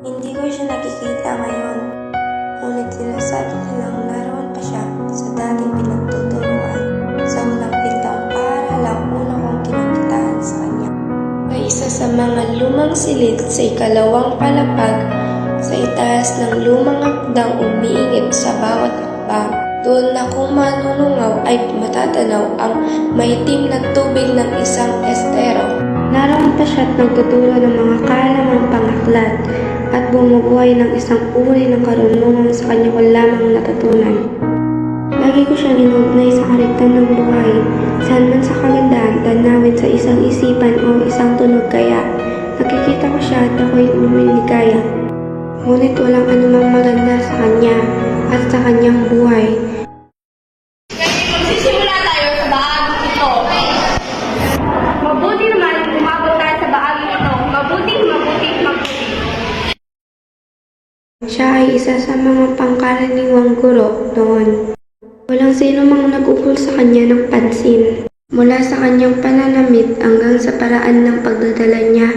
Hindi ko siya nakikita ngayon. Ngunit sinasabi nilang naroon pa siya sa dating pinagtuturuan sa unang pintang para lang una kong kinakitaan sa kanya. Ay isa sa mga lumang silid sa ikalawang palapag sa itaas ng lumang akdang umiingit sa bawat hakbang. Doon na kung manunungaw ay matatanaw ang maitim na tubig ng isang estero. Naroon pa siya at nagtuturo ng mga kalamang pangaklat at bumubuhay ng isang uri ng karunungan sa kanya ko lamang natutunan. Lagi ko siyang inugnay sa kariktan ng buhay, saan man sa kagandahan, tanawin sa isang isipan o isang tunog kaya. Nakikita ko siya at ako'y lumiligaya. Ngunit walang anumang maganda sa kanya at sa kanyang buhay. Siya ay isa sa mga pangkaraniwang guro noon. Walang sino mang nag-ukol sa kanya ng pansin. Mula sa kanyang pananamit hanggang sa paraan ng pagdadala niya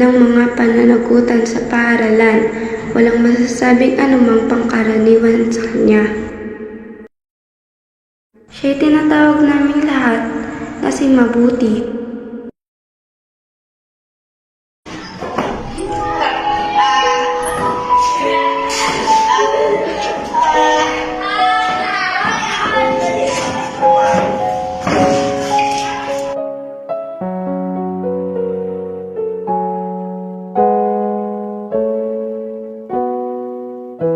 ng mga pananagutan sa paaralan, walang masasabing anumang pangkaraniwan sa kanya. Siya'y tinatawag naming lahat na si Mabuti. Mabutit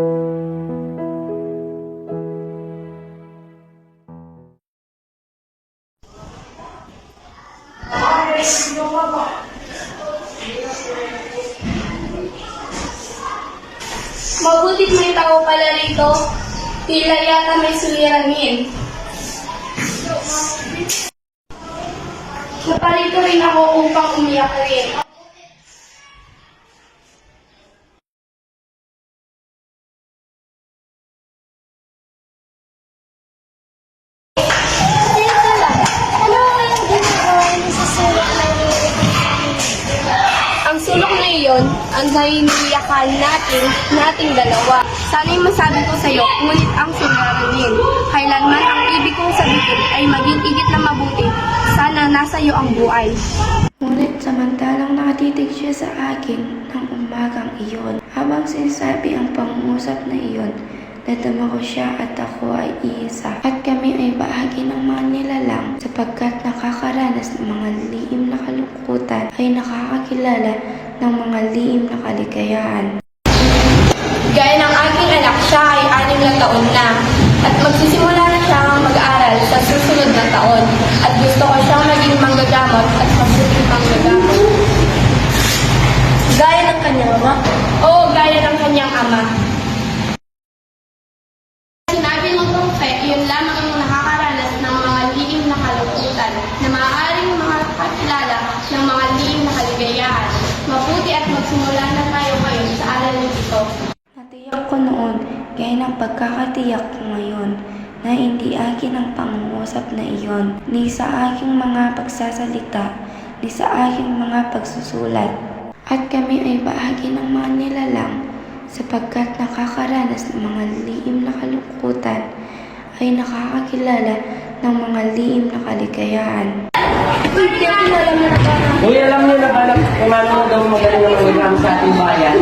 may tao pala rito. Tila yata may suliranin. Napalito rin ako upang umiyak rin. Iyon ang naiiyakan natin, nating dalawa. Sana'y masabi ko sa iyo, ngunit ang suliranin. Kailanman ang ibig kong sabihin ay maging igit na mabuti. Sana nasa iyo ang buhay. Ngunit samantalang nakatitig siya sa akin ng umagang iyon, habang sinasabi ang pangungusap na iyon, nadama ko siya at ako ay iisa. At kami ay bahagi ng mga nilalang sapagkat nakakaranas ng mga liim na kalungkutan ay nakakakilala ng mga liim na kaligayahan. Gaya ng aking anak, siya ay anim na taon na at magsisimula na siyang mag-aaral sa susunod na taon at gusto ko siyang maging manggagamot at mabuting manggagamot. Gaya ng kanyang ama? Oo, gaya ng kanyang ama. Sinabi ng profe, yun lamang ang nakakaranas ng mga liim na kalungkutan na maaaring makakakilala ng mga liim na kaligayahan. Mabuti at magsimula na tayo ngayon sa aralin ito. Natiyak ko noon, gaya ng pagkakatiyak ko ngayon, na hindi akin ang pangungusap na iyon, ni sa aking mga pagsasalita, ni sa aking mga pagsusulat. At kami ay bahagi ng mga nilalang, sapagkat nakakaranas ng mga liim na kalungkutan, ay nakakakilala ng mga liim na kaligayahan. Uy, alam niyo na ba na kung ano daw magaling ang ulam sa ating bayan?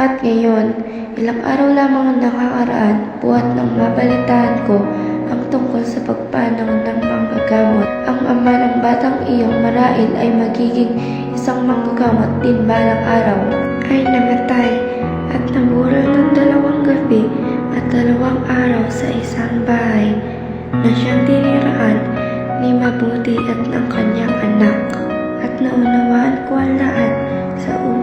At ngayon, ilang araw lamang ang nakakaraan, buhat nang mabalitaan ko ang tungkol sa pagpanaw ng manggagamot. Ang ama ng batang iyong marahil ay magiging isang manggagamot din balang araw. Ay namatay at naburo ng dalawang gabi at dalawang araw sa isang bahay na siyang tiniraan ni Mabuti at ng kanyang anak. At naunawaan ko ang lahat sa ubod